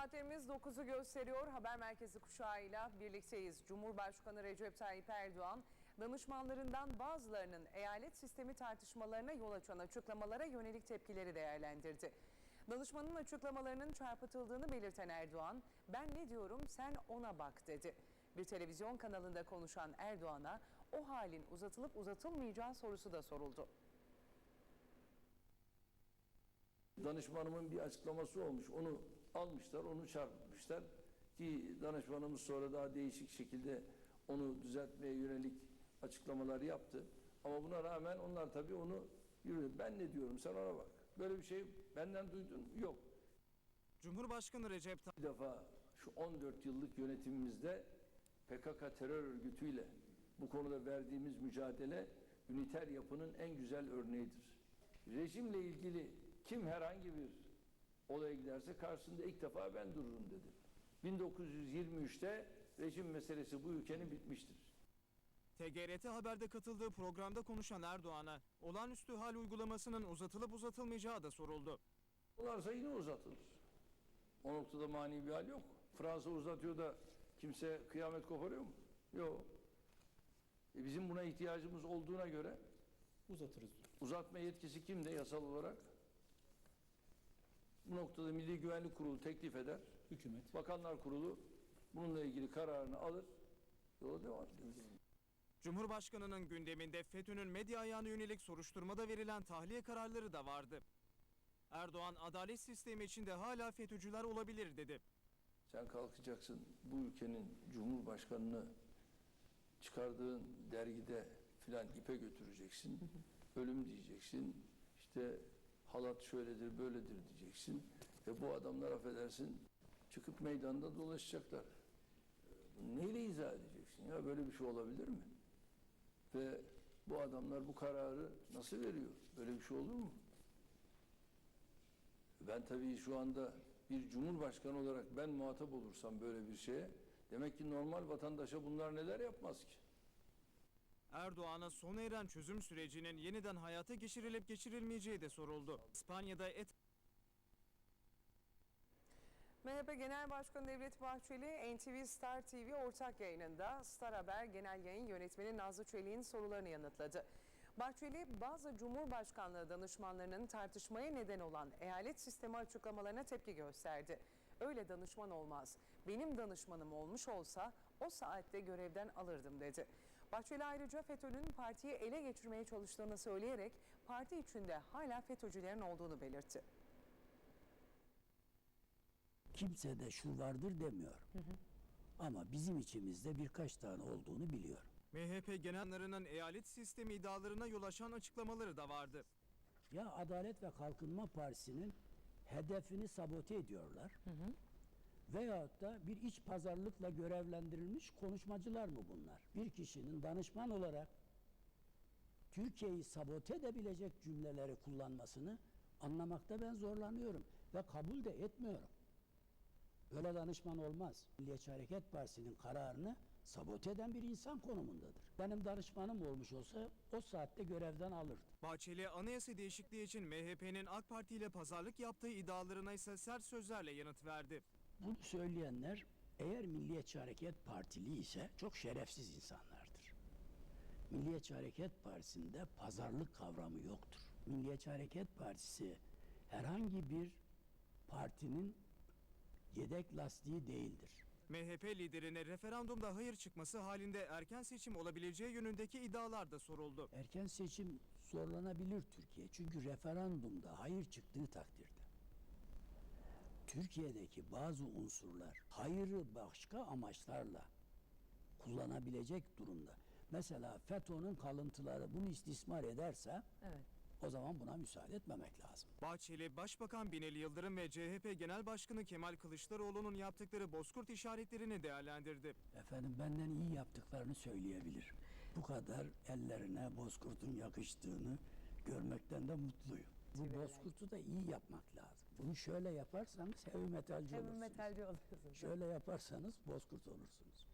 Saatlerimiz 9'u gösteriyor. Haber Merkezi kuşağıyla birlikteyiz. Cumhurbaşkanı Recep Tayyip Erdoğan, danışmanlarından bazılarının eyalet sistemi tartışmalarına yol açan açıklamalara yönelik tepkileri değerlendirdi. Danışmanın açıklamalarının çarpıtıldığını belirten Erdoğan, ben ne diyorum sen ona bak dedi. Bir televizyon kanalında konuşan Erdoğan'a o halin uzatılıp uzatılmayacağı sorusu da soruldu. Danışmanımın bir açıklaması olmuş. Onu almışlar, onu çarpıtmışlar. Ki danışmanımız sonra daha değişik şekilde onu düzeltmeye yönelik açıklamalar yaptı. Ama buna rağmen onlar tabii onu yürüdü. Ben ne diyorum sen ona bak. Böyle bir şey benden duydun yok. Cumhurbaşkanı Recep Tayyip Bir defa şu 14 yıllık yönetimimizde PKK terör örgütüyle bu konuda verdiğimiz mücadele üniter yapının en güzel örneğidir. Rejimle ilgili kim herhangi bir olaya giderse karşısında ilk defa ben dururum dedi. 1923'te rejim meselesi bu ülkenin bitmiştir. TGRT Haber'de katıldığı programda konuşan Erdoğan'a olağanüstü hal uygulamasının uzatılıp uzatılmayacağı da soruldu. Onlarsa yine uzatılır. O noktada mani bir hal yok. Fransa uzatıyor da kimse kıyamet koparıyor mu? Yok. E bizim buna ihtiyacımız olduğuna göre uzatırız. uzatma yetkisi kimde yasal olarak? Bu noktada Milli Güvenlik Kurulu teklif eder. Hükümet. Bakanlar Kurulu bununla ilgili kararını alır. Yola devam ederiz. Cumhurbaşkanının gündeminde FETÖ'nün medya ayağına yönelik soruşturmada verilen tahliye kararları da vardı. Erdoğan adalet sistemi içinde hala FETÖ'cüler olabilir dedi. Sen kalkacaksın bu ülkenin cumhurbaşkanını çıkardığın dergide filan ipe götüreceksin. Ölüm diyeceksin. İşte halat şöyledir böyledir diyeceksin. Ve bu adamlar affedersin çıkıp meydanda dolaşacaklar. Neyle izah edeceksin ya böyle bir şey olabilir mi? Ve bu adamlar bu kararı nasıl veriyor? Böyle bir şey olur mu? Ben tabii şu anda bir cumhurbaşkanı olarak ben muhatap olursam böyle bir şeye demek ki normal vatandaşa bunlar neler yapmaz ki? Erdoğan'a sona eren çözüm sürecinin yeniden hayata geçirilip geçirilmeyeceği de soruldu. İspanya'da et MHP Genel Başkanı Devlet Bahçeli, NTV Star TV ortak yayınında Star Haber Genel Yayın Yönetmeni Nazlı Çelik'in sorularını yanıtladı. Bahçeli, bazı Cumhurbaşkanlığı danışmanlarının tartışmaya neden olan eyalet sistemi açıklamalarına tepki gösterdi. Öyle danışman olmaz. Benim danışmanım olmuş olsa o saatte görevden alırdım dedi. Bahçeli ayrıca FETÖ'nün partiyi ele geçirmeye çalıştığını söyleyerek parti içinde hala FETÖ'cülerin olduğunu belirtti. kimse de şu vardır demiyorum. Ama bizim içimizde birkaç tane olduğunu biliyorum. MHP genellerinin eyalet sistemi iddialarına yol açan açıklamaları da vardı. Ya Adalet ve Kalkınma Partisi'nin hedefini sabote ediyorlar. Veyahut da bir iç pazarlıkla görevlendirilmiş konuşmacılar mı bunlar? Bir kişinin danışman olarak Türkiye'yi sabote edebilecek cümleleri kullanmasını anlamakta ben zorlanıyorum ve kabul de etmiyorum. Öyle danışman olmaz. Milliyetçi Hareket Partisi'nin kararını sabote eden bir insan konumundadır. Benim danışmanım olmuş olsa o saatte görevden alırdı. Bahçeli anayasa değişikliği için MHP'nin AK Parti ile pazarlık yaptığı iddialarına ise sert sözlerle yanıt verdi. Bunu söyleyenler eğer Milliyetçi Hareket Partili ise çok şerefsiz insanlardır. Milliyetçi Hareket Partisi'nde pazarlık kavramı yoktur. Milliyetçi Hareket Partisi herhangi bir partinin yedek lastiği değildir. MHP liderine referandumda hayır çıkması halinde erken seçim olabileceği yönündeki iddialar da soruldu. Erken seçim zorlanabilir Türkiye. Çünkü referandumda hayır çıktığı takdirde Türkiye'deki bazı unsurlar hayırı başka amaçlarla kullanabilecek durumda. Mesela FETÖ'nün kalıntıları bunu istismar ederse Evet. o zaman buna müsaade etmemek lazım. Bahçeli, Başbakan Binali Yıldırım ve CHP Genel Başkanı Kemal Kılıçdaroğlu'nun yaptıkları bozkurt işaretlerini değerlendirdi. Efendim benden iyi yaptıklarını söyleyebilir. Bu kadar ellerine bozkurtun yakıştığını görmekten de mutluyum. Bu bozkurtu da iyi yapmak lazım. Bunu şöyle yaparsanız heavy metalci Heavy olursunuz. metalci oluyorsunuz. Şöyle yaparsanız bozkurt olursunuz.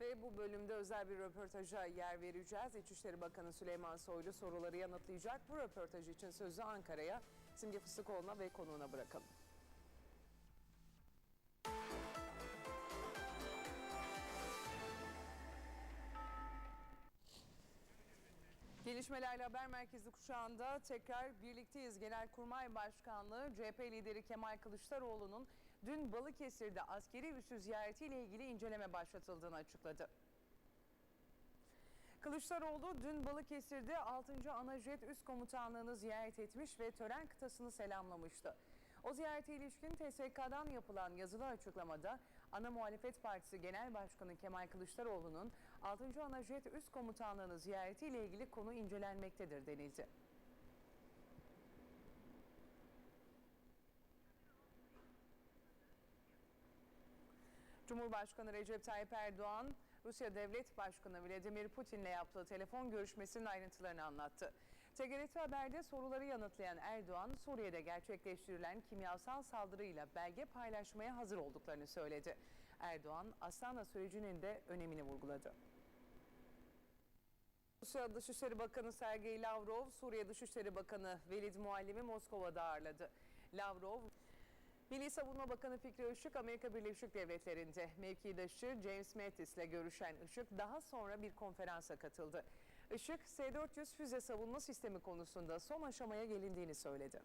Ve bu bölümde özel bir röportaja yer vereceğiz. İçişleri Bakanı Süleyman Soylu soruları yanıtlayacak. Bu röportaj için sözü Ankara'ya Simge Fıstıkoğlu'na ve konuğuna bırakalım. Gelişmelerle haber merkezi kuşağında tekrar birlikteyiz. Genelkurmay Başkanlığı CHP lideri Kemal Kılıçdaroğlu'nun dün Balıkesir'de askeri üssü ziyaretiyle ilgili inceleme başlatıldığını açıkladı. Kılıçdaroğlu dün Balıkesir'de 6. Anajet Üst Komutanlığı'nı ziyaret etmiş ve tören kıtasını selamlamıştı. O ziyarete ilişkin TSK'dan yapılan yazılı açıklamada Ana Muhalefet Partisi Genel Başkanı Kemal Kılıçdaroğlu'nun 6. Anajet Üst Komutanlığı'nı ziyaretiyle ilgili konu incelenmektedir denildi. Cumhurbaşkanı Recep Tayyip Erdoğan, Rusya Devlet Başkanı Vladimir Putin'le yaptığı telefon görüşmesinin ayrıntılarını anlattı. TGRT Haber'de soruları yanıtlayan Erdoğan, Suriye'de gerçekleştirilen kimyasal saldırıyla belge paylaşmaya hazır olduklarını söyledi. Erdoğan, Astana sürecinin de önemini vurguladı. Rusya Dışişleri Bakanı Sergey Lavrov, Suriye Dışişleri Bakanı Velid Muallim'i Moskova'da ağırladı. Lavrov, Milli Savunma Bakanı Fikri Işık Amerika Birleşik Devletleri'nde mevkidaşı James Mattis ile görüşen Işık daha sonra bir konferansa katıldı. Işık, S-400 füze savunma sistemi konusunda son aşamaya gelindiğini söyledi.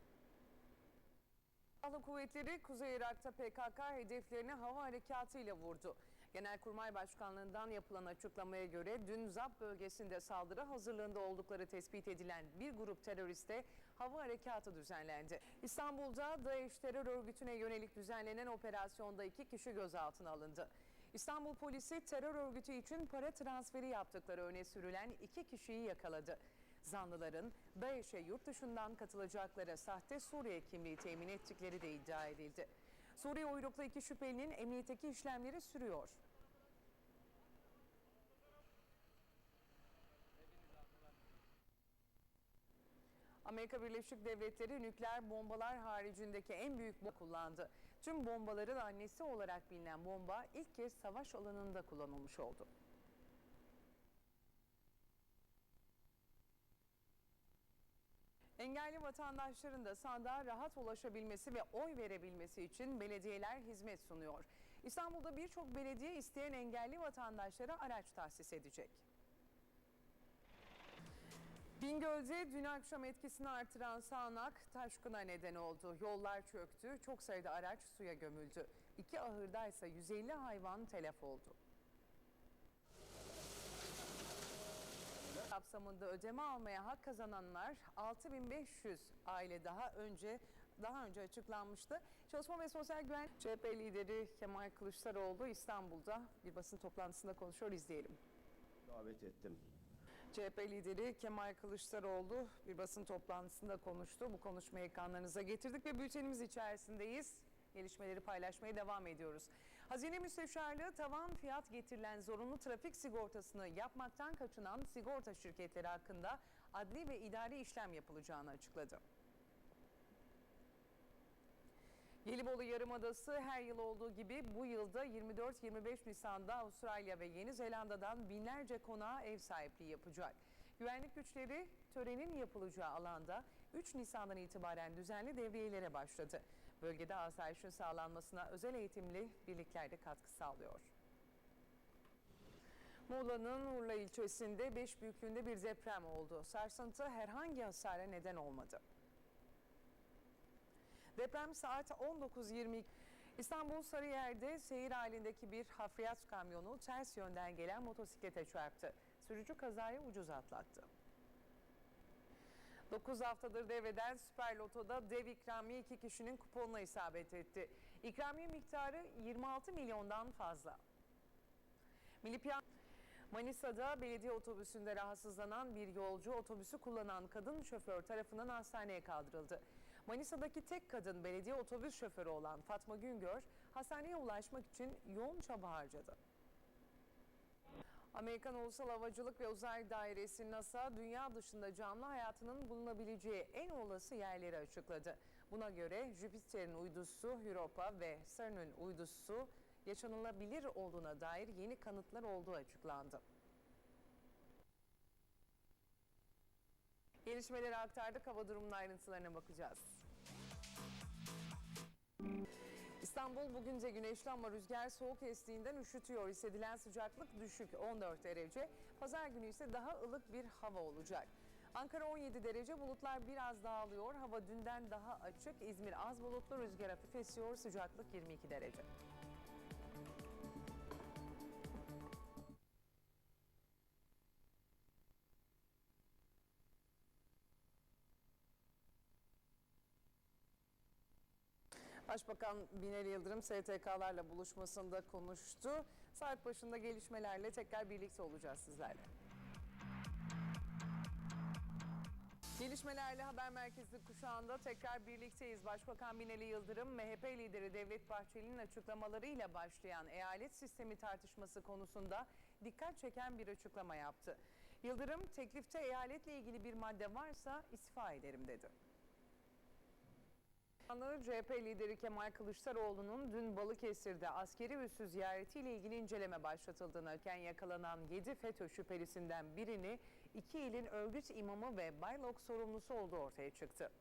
Silahlı kuvvetleri Kuzey Irak'ta PKK hedeflerini hava harekatıyla vurdu. Genelkurmay Başkanlığından yapılan açıklamaya göre dün ZAP bölgesinde saldırı hazırlığında oldukları tespit edilen bir grup teröriste hava harekatı düzenlendi. İstanbul'da DAEŞ terör örgütüne yönelik düzenlenen operasyonda iki kişi gözaltına alındı. İstanbul polisi terör örgütü için para transferi yaptıkları öne sürülen iki kişiyi yakaladı. Zanlıların DAEŞ'e yurt dışından katılacakları sahte Suriye kimliği temin ettikleri de iddia edildi. Suriye uyruklu iki şüphelinin emniyetteki işlemleri sürüyor. Amerika Birleşik Devletleri nükleer bombalar haricindeki en büyük bomba kullandı. Tüm bombaların annesi olarak bilinen bomba ilk kez savaş alanında kullanılmış oldu. Engelli vatandaşların da sandığa rahat ulaşabilmesi ve oy verebilmesi için belediyeler hizmet sunuyor. İstanbul'da birçok belediye isteyen engelli vatandaşlara araç tahsis edecek. Bingöl'de dün akşam etkisini artıran sağanak taşkına neden oldu. Yollar çöktü, çok sayıda araç suya gömüldü. İki ahırda ise 150 hayvan telef oldu. kapsamında ödeme almaya hak kazananlar 6500 aile daha önce daha önce açıklanmıştı. Çalışma ve Sosyal Güven CHP lideri Kemal Kılıçdaroğlu İstanbul'da bir basın toplantısında konuşuyor izleyelim. davet ettim. CHP lideri Kemal Kılıçdaroğlu bir basın toplantısında konuştu. Bu konuşmayı ekranlarınıza getirdik ve bültenimiz içerisindeyiz. Gelişmeleri paylaşmaya devam ediyoruz. Hazine Müsteşarlığı tavan fiyat getirilen zorunlu trafik sigortasını yapmaktan kaçınan sigorta şirketleri hakkında adli ve idari işlem yapılacağını açıkladı. Gelibolu Yarımadası her yıl olduğu gibi bu yılda 24-25 Nisan'da Avustralya ve Yeni Zelanda'dan binlerce konağa ev sahipliği yapacak. Güvenlik güçleri törenin yapılacağı alanda 3 Nisan'dan itibaren düzenli devriyelere başladı. Bölgede asayişin sağlanmasına özel eğitimli birlikler de katkı sağlıyor. Muğla'nın Urla ilçesinde 5 büyüklüğünde bir deprem oldu. Sarsıntı herhangi hasara neden olmadı. Deprem saat 19.22. İstanbul Sarıyer'de seyir halindeki bir hafriyat kamyonu ters yönden gelen motosiklete çarptı. Sürücü kazayı ucuz atlattı. 9 haftadır devreden Süper Loto'da dev ikramiye iki kişinin kuponuna isabet etti. İkramiye miktarı 26 milyondan fazla. Milli Manisa'da belediye otobüsünde rahatsızlanan bir yolcu otobüsü kullanan kadın şoför tarafından hastaneye kaldırıldı. Manisa'daki tek kadın belediye otobüs şoförü olan Fatma Güngör hastaneye ulaşmak için yoğun çaba harcadı. Amerikan Ulusal Havacılık ve Uzay Dairesi NASA dünya dışında canlı hayatının bulunabileceği en olası yerleri açıkladı. Buna göre Jüpiter'in uydusu Europa ve CERN'ün uydusu yaşanılabilir olduğuna dair yeni kanıtlar olduğu açıklandı. Gelişmeleri aktardık. Hava durumunun ayrıntılarına bakacağız. İstanbul bugün de güneşli ama rüzgar soğuk estiğinden üşütüyor. Hissedilen sıcaklık düşük 14 derece. Pazar günü ise daha ılık bir hava olacak. Ankara 17 derece, bulutlar biraz dağılıyor. Hava dünden daha açık. İzmir az bulutlu, rüzgar hafif esiyor. Sıcaklık 22 derece. Başbakan Binali Yıldırım STK'larla buluşmasında konuştu. Saat başında gelişmelerle tekrar birlikte olacağız sizlerle. Gelişmelerle haber merkezi kuşağında tekrar birlikteyiz. Başbakan Binali Yıldırım, MHP lideri Devlet Bahçeli'nin açıklamalarıyla başlayan eyalet sistemi tartışması konusunda dikkat çeken bir açıklama yaptı. Yıldırım, teklifte eyaletle ilgili bir madde varsa istifa ederim dedi. CHP lideri Kemal Kılıçdaroğlu'nun dün Balıkesir'de askeri üssü ziyaretiyle ilgili inceleme başlatıldığını iken yakalanan 7 FETÖ şüphelisinden birini iki ilin örgüt imamı ve Baylok sorumlusu olduğu ortaya çıktı.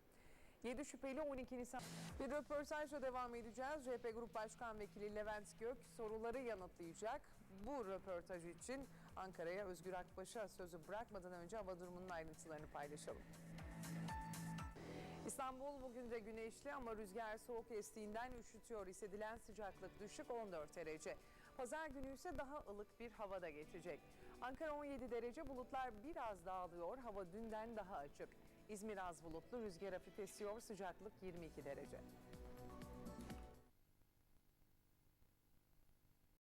7 şüpheli 12 Nisan. Bir röportajla devam edeceğiz. CHP Grup Başkan Vekili Levent Gök soruları yanıtlayacak. Bu röportaj için Ankara'ya Özgür Akbaş'a sözü bırakmadan önce hava durumunun ayrıntılarını paylaşalım. İstanbul bugün de güneşli ama rüzgar soğuk estiğinden üşütüyor. Hissedilen sıcaklık düşük 14 derece. Pazar günü ise daha ılık bir havada geçecek. Ankara 17 derece bulutlar biraz dağılıyor. Hava dünden daha açık. İzmir az bulutlu rüzgar hafif esiyor. Sıcaklık 22 derece.